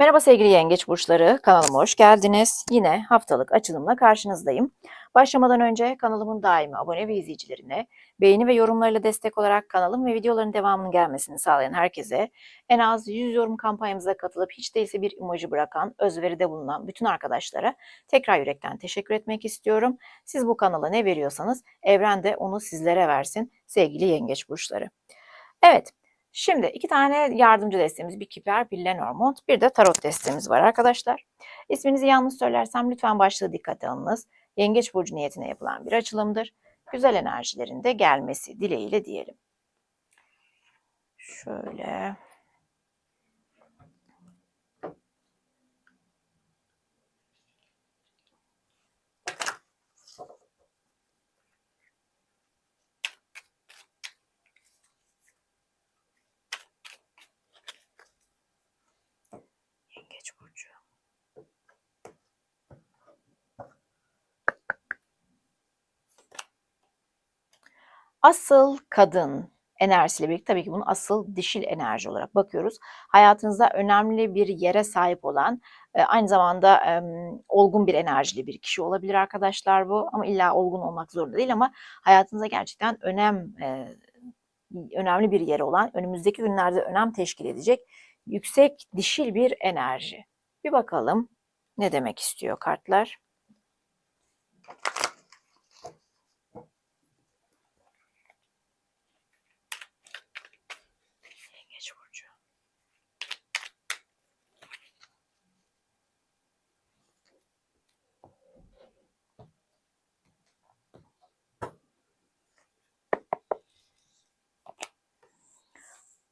Merhaba sevgili yengeç burçları, kanalıma hoş geldiniz. Yine haftalık açılımla karşınızdayım. Başlamadan önce kanalımın daimi abone ve izleyicilerine, beğeni ve yorumlarıyla destek olarak kanalım ve videoların devamının gelmesini sağlayan herkese, en az 100 yorum kampanyamıza katılıp hiç değilse bir emoji bırakan, özveride bulunan bütün arkadaşlara tekrar yürekten teşekkür etmek istiyorum. Siz bu kanala ne veriyorsanız evren de onu sizlere versin sevgili yengeç burçları. Evet, Şimdi iki tane yardımcı desteğimiz, bir Kiper, bir Lenormand, bir de tarot destemiz var arkadaşlar. İsminizi yanlış söylersem lütfen başlığı dikkate alınız. Yengeç burcu niyetine yapılan bir açılımdır. Güzel enerjilerin de gelmesi dileğiyle diyelim. Şöyle. Asıl kadın enerjisiyle birlikte tabii ki bunu asıl dişil enerji olarak bakıyoruz. Hayatınızda önemli bir yere sahip olan, e, aynı zamanda olgun bir enerjili bir kişi olabilir arkadaşlar bu. Ama illa olgun olmak zorunda değil ama hayatınızda gerçekten önem e, önemli bir yeri olan, önümüzdeki günlerde önem teşkil edecek yüksek dişil bir enerji. Bir bakalım ne demek istiyor kartlar. Yengeç burcu.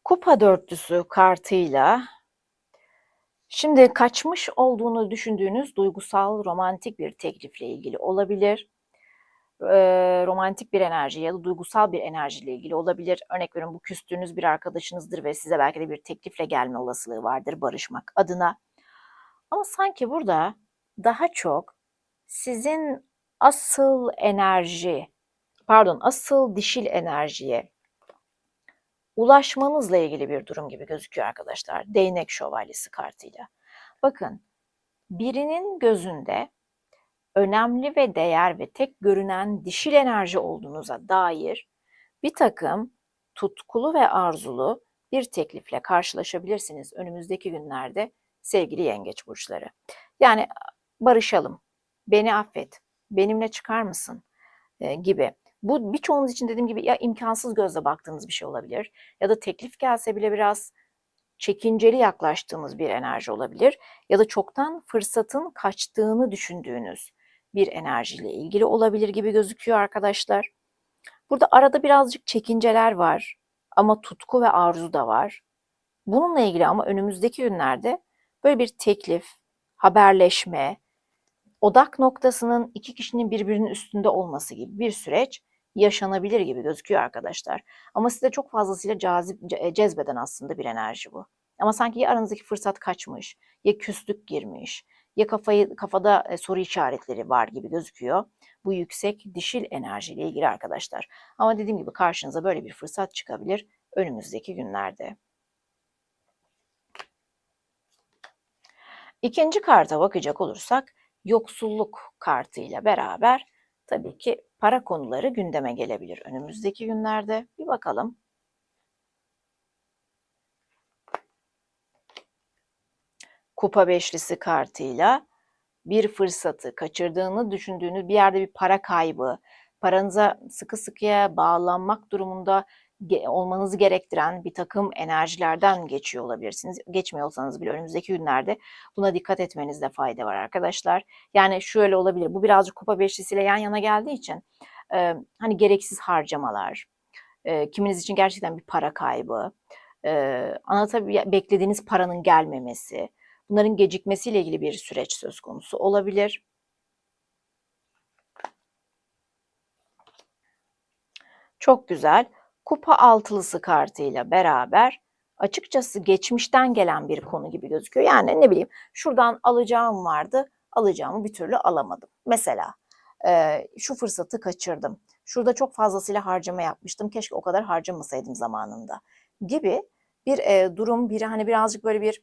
Kupa dörtlüsü kartıyla şimdi kaçmış olduğunu düşündüğünüz duygusal romantik bir teklifle ilgili olabilir. Eee, romantik bir enerji ya da duygusal bir enerjiyle ilgili olabilir. Örnek veriyorum bu küstüğünüz bir arkadaşınızdır ve size belki de bir teklifle gelme olasılığı vardır barışmak adına. Ama sanki burada daha çok sizin asıl enerji, pardon asıl dişil enerjiye ulaşmanızla ilgili bir durum gibi gözüküyor arkadaşlar. Değnek şövalyesi kartıyla. Bakın birinin gözünde önemli ve değer ve tek görünen dişil enerji olduğunuza dair bir takım tutkulu ve arzulu bir teklifle karşılaşabilirsiniz önümüzdeki günlerde sevgili yengeç burçları. Yani barışalım, beni affet, benimle çıkar mısın e, gibi. Bu birçoğunuz için dediğim gibi ya imkansız gözle baktığınız bir şey olabilir ya da teklif gelse bile biraz çekinceli yaklaştığınız bir enerji olabilir ya da çoktan fırsatın kaçtığını düşündüğünüz bir enerjiyle ilgili olabilir gibi gözüküyor arkadaşlar. Burada arada birazcık çekinceler var ama tutku ve arzu da var. Bununla ilgili ama önümüzdeki günlerde böyle bir teklif, haberleşme, odak noktasının iki kişinin birbirinin üstünde olması gibi bir süreç yaşanabilir gibi gözüküyor arkadaşlar. Ama size çok fazlasıyla cazip, ce- cezbeden aslında bir enerji bu. Ama sanki ya aranızdaki fırsat kaçmış, ya küslük girmiş, ya kafayı kafada e, soru işaretleri var gibi gözüküyor. Bu yüksek dişil enerjiyle ilgili arkadaşlar. Ama dediğim gibi karşınıza böyle bir fırsat çıkabilir önümüzdeki günlerde. İkinci karta bakacak olursak yoksulluk kartıyla beraber tabii ki para konuları gündeme gelebilir önümüzdeki günlerde. Bir bakalım. Kupa beşlisi kartıyla bir fırsatı kaçırdığını düşündüğünüz bir yerde bir para kaybı, paranıza sıkı sıkıya bağlanmak durumunda olmanızı gerektiren bir takım enerjilerden geçiyor olabilirsiniz. Geçmiyor olsanız bile önümüzdeki günlerde buna dikkat etmenizde fayda var arkadaşlar. Yani şöyle olabilir. Bu birazcık kupa beşlisiyle yan yana geldiği için e, hani gereksiz harcamalar, e, kiminiz için gerçekten bir para kaybı, e, anlatabil beklediğiniz paranın gelmemesi, bunların gecikmesiyle ilgili bir süreç söz konusu olabilir. Çok güzel. Kupa altılısı kartıyla beraber açıkçası geçmişten gelen bir konu gibi gözüküyor. Yani ne bileyim şuradan alacağım vardı, alacağımı bir türlü alamadım. Mesela e, şu fırsatı kaçırdım. Şurada çok fazlasıyla harcama yapmıştım. Keşke o kadar harcamasaydım zamanında gibi bir e, durum, bir hani birazcık böyle bir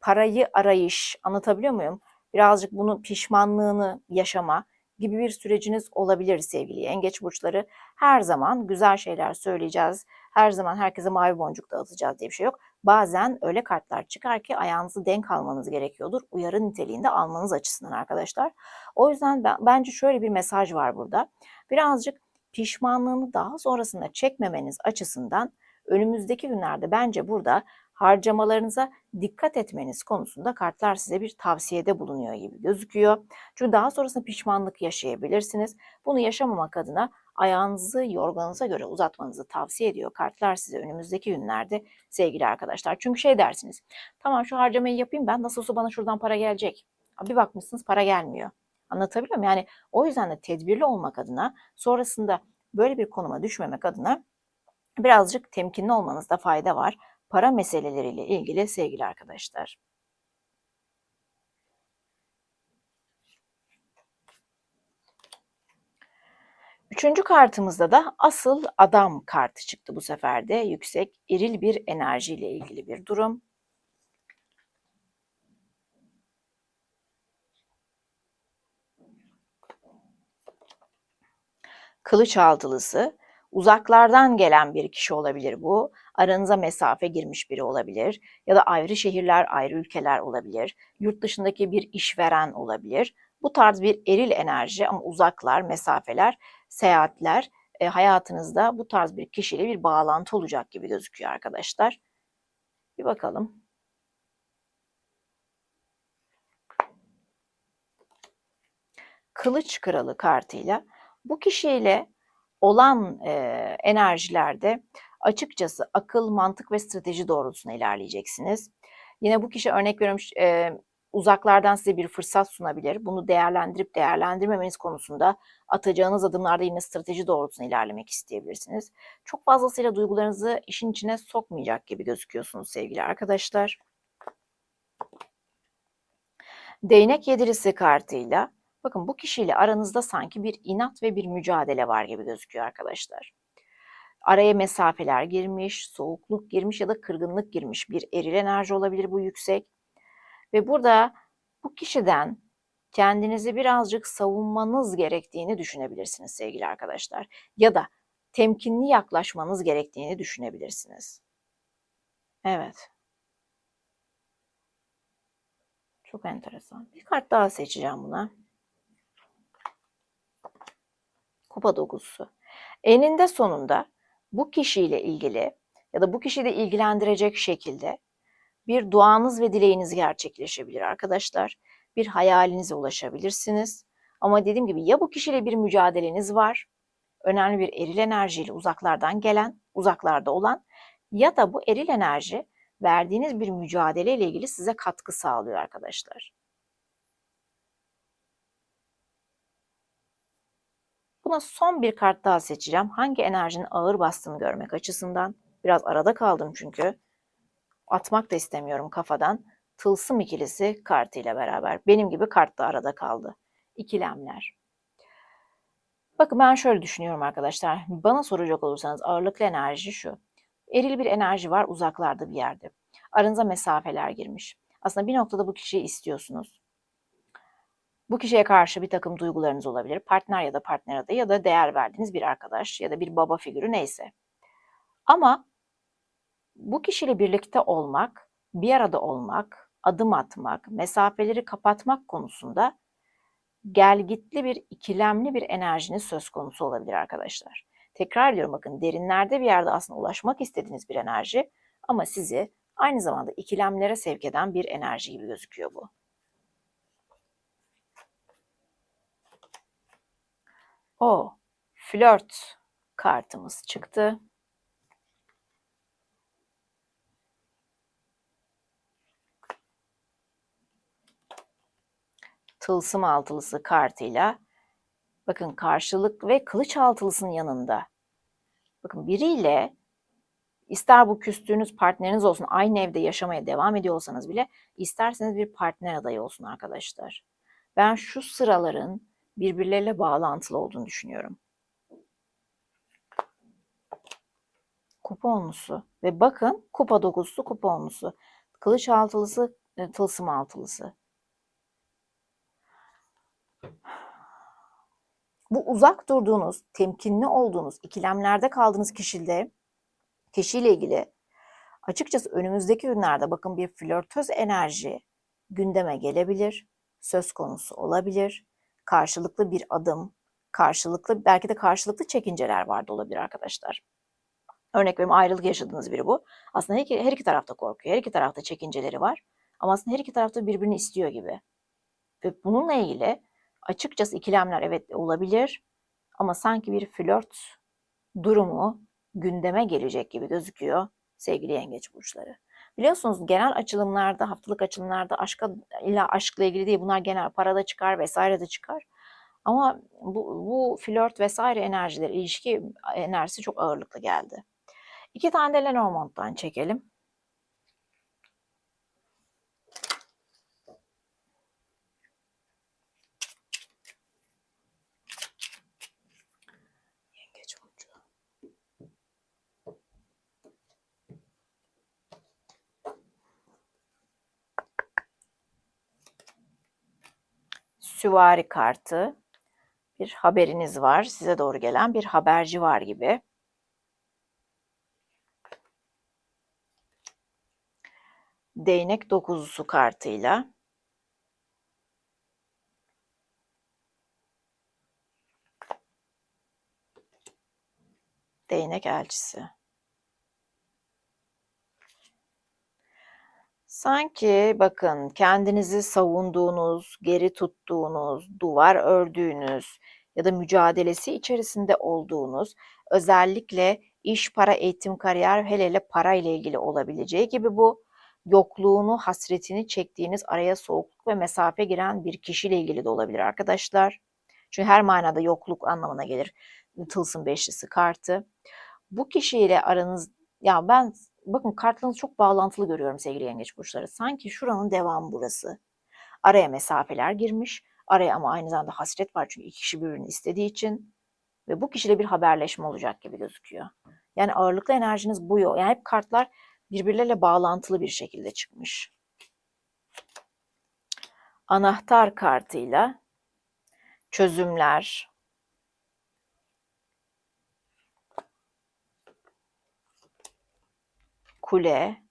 parayı arayış, anlatabiliyor muyum? Birazcık bunun pişmanlığını yaşama gibi bir süreciniz olabilir sevgili yengeç burçları. Her zaman güzel şeyler söyleyeceğiz. Her zaman herkese mavi boncuk dağıtacağız diye bir şey yok. Bazen öyle kartlar çıkar ki ayağınızı denk almanız gerekiyordur. Uyarı niteliğinde almanız açısından arkadaşlar. O yüzden ben, bence şöyle bir mesaj var burada. Birazcık pişmanlığını daha sonrasında çekmemeniz açısından önümüzdeki günlerde bence burada harcamalarınıza dikkat etmeniz konusunda kartlar size bir tavsiyede bulunuyor gibi gözüküyor. Çünkü daha sonrasında pişmanlık yaşayabilirsiniz. Bunu yaşamamak adına ayağınızı yorganınıza göre uzatmanızı tavsiye ediyor kartlar size önümüzdeki günlerde sevgili arkadaşlar. Çünkü şey dersiniz, tamam şu harcamayı yapayım ben nasıl olsa bana şuradan para gelecek. Bir bakmışsınız para gelmiyor. Anlatabiliyor muyum? Yani o yüzden de tedbirli olmak adına sonrasında böyle bir konuma düşmemek adına birazcık temkinli olmanızda fayda var. Para meseleleriyle ilgili sevgili arkadaşlar. Üçüncü kartımızda da asıl adam kartı çıktı bu sefer de. Yüksek, eril bir enerjiyle ilgili bir durum. Kılıç altılısı, uzaklardan gelen bir kişi olabilir bu. Aranıza mesafe girmiş biri olabilir ya da ayrı şehirler, ayrı ülkeler olabilir. Yurt dışındaki bir işveren olabilir. Bu tarz bir eril enerji ama uzaklar, mesafeler, seyahatler e, hayatınızda bu tarz bir kişiyle bir bağlantı olacak gibi gözüküyor arkadaşlar. Bir bakalım. Kılıç Kralı kartıyla bu kişiyle olan e, enerjilerde açıkçası akıl, mantık ve strateji doğrultusunda ilerleyeceksiniz. Yine bu kişi örnek veriyorum e, uzaklardan size bir fırsat sunabilir. Bunu değerlendirip değerlendirmemeniz konusunda atacağınız adımlarda yine strateji doğrultusunda ilerlemek isteyebilirsiniz. Çok fazlasıyla duygularınızı işin içine sokmayacak gibi gözüküyorsunuz sevgili arkadaşlar. Değnek yedilisi kartıyla bakın bu kişiyle aranızda sanki bir inat ve bir mücadele var gibi gözüküyor arkadaşlar. Araya mesafeler girmiş, soğukluk girmiş ya da kırgınlık girmiş bir eril enerji olabilir bu yüksek. Ve burada bu kişiden kendinizi birazcık savunmanız gerektiğini düşünebilirsiniz sevgili arkadaşlar. Ya da temkinli yaklaşmanız gerektiğini düşünebilirsiniz. Evet. Çok enteresan. Bir kart daha seçeceğim buna. Kupa dokusu. Eninde sonunda bu kişiyle ilgili ya da bu kişiyi de ilgilendirecek şekilde bir duanız ve dileğiniz gerçekleşebilir arkadaşlar. Bir hayalinize ulaşabilirsiniz. Ama dediğim gibi ya bu kişiyle bir mücadeleniz var, önemli bir eril enerjiyle uzaklardan gelen, uzaklarda olan ya da bu eril enerji verdiğiniz bir mücadeleyle ilgili size katkı sağlıyor arkadaşlar. Buna son bir kart daha seçeceğim. Hangi enerjinin ağır bastığını görmek açısından. Biraz arada kaldım çünkü atmak da istemiyorum kafadan. Tılsım ikilisi kartıyla beraber. Benim gibi kart da arada kaldı. İkilemler. Bakın ben şöyle düşünüyorum arkadaşlar. Bana soracak olursanız ağırlıklı enerji şu. Eril bir enerji var uzaklarda bir yerde. Aranıza mesafeler girmiş. Aslında bir noktada bu kişiyi istiyorsunuz. Bu kişiye karşı bir takım duygularınız olabilir. Partner ya da partner adayı ya da değer verdiğiniz bir arkadaş ya da bir baba figürü neyse. Ama bu kişiyle birlikte olmak, bir arada olmak, adım atmak, mesafeleri kapatmak konusunda gelgitli bir, ikilemli bir enerjiniz söz konusu olabilir arkadaşlar. Tekrar ediyorum bakın derinlerde bir yerde aslında ulaşmak istediğiniz bir enerji ama sizi aynı zamanda ikilemlere sevk eden bir enerji gibi gözüküyor bu. O flört kartımız çıktı. tılsım altılısı kartıyla bakın karşılık ve kılıç altılısının yanında bakın biriyle ister bu küstüğünüz partneriniz olsun aynı evde yaşamaya devam ediyorsanız bile isterseniz bir partner adayı olsun arkadaşlar. Ben şu sıraların birbirleriyle bağlantılı olduğunu düşünüyorum. Kupa onlusu ve bakın kupa dokuzusu kupa onlusu. Kılıç altılısı e, tılsım altılısı. Bu uzak durduğunuz, temkinli olduğunuz, ikilemlerde kaldığınız kişide, kişiyle ilgili açıkçası önümüzdeki günlerde bakın bir flörtöz enerji gündeme gelebilir, söz konusu olabilir. Karşılıklı bir adım, karşılıklı belki de karşılıklı çekinceler var da olabilir arkadaşlar. Örnek veriyorum ayrılık yaşadığınız biri bu. Aslında her iki, her iki tarafta korkuyor, her iki tarafta çekinceleri var. Ama aslında her iki tarafta birbirini istiyor gibi. Ve bununla ilgili açıkçası ikilemler evet olabilir ama sanki bir flört durumu gündeme gelecek gibi gözüküyor sevgili yengeç burçları. Biliyorsunuz genel açılımlarda, haftalık açılımlarda aşka illa aşkla ilgili değil bunlar genel parada çıkar vesaire de çıkar. Ama bu, bu flört vesaire enerjileri, ilişki enerjisi çok ağırlıklı geldi. İki tane de Lenormand'dan çekelim. Süvari kartı. Bir haberiniz var. Size doğru gelen bir haberci var gibi. Değnek dokuzusu kartıyla. Değnek elçisi. Sanki bakın kendinizi savunduğunuz, geri tuttuğunuz, duvar ördüğünüz ya da mücadelesi içerisinde olduğunuz, özellikle iş, para, eğitim, kariyer, hele hele para ile ilgili olabileceği gibi bu yokluğunu, hasretini çektiğiniz araya soğukluk ve mesafe giren bir kişiyle ilgili de olabilir arkadaşlar. Çünkü her manada yokluk anlamına gelir. Tılsım beşlisi kartı. Bu kişiyle aranız ya ben bakın kartlarınızı çok bağlantılı görüyorum sevgili yengeç burçları. Sanki şuranın devamı burası. Araya mesafeler girmiş. Araya ama aynı zamanda hasret var çünkü iki kişi birbirini istediği için. Ve bu kişiyle bir haberleşme olacak gibi gözüküyor. Yani ağırlıklı enerjiniz bu yol. Yani hep kartlar birbirleriyle bağlantılı bir şekilde çıkmış. Anahtar kartıyla çözümler, kule,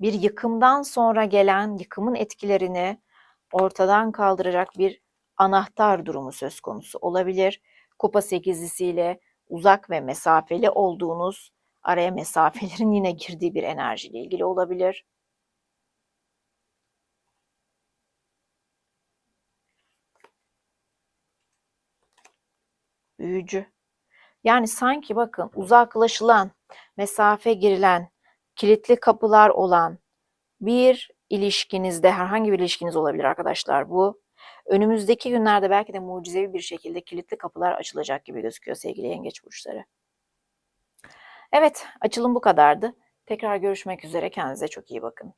bir yıkımdan sonra gelen yıkımın etkilerini ortadan kaldıracak bir anahtar durumu söz konusu olabilir. Kupa sekizlisiyle uzak ve mesafeli olduğunuz, araya mesafelerin yine girdiği bir enerjiyle ilgili olabilir. Büyücü. Yani sanki bakın uzaklaşılan, mesafe girilen, kilitli kapılar olan bir ilişkinizde herhangi bir ilişkiniz olabilir arkadaşlar bu. Önümüzdeki günlerde belki de mucizevi bir şekilde kilitli kapılar açılacak gibi gözüküyor sevgili yengeç burçları. Evet, açılım bu kadardı. Tekrar görüşmek üzere. Kendinize çok iyi bakın.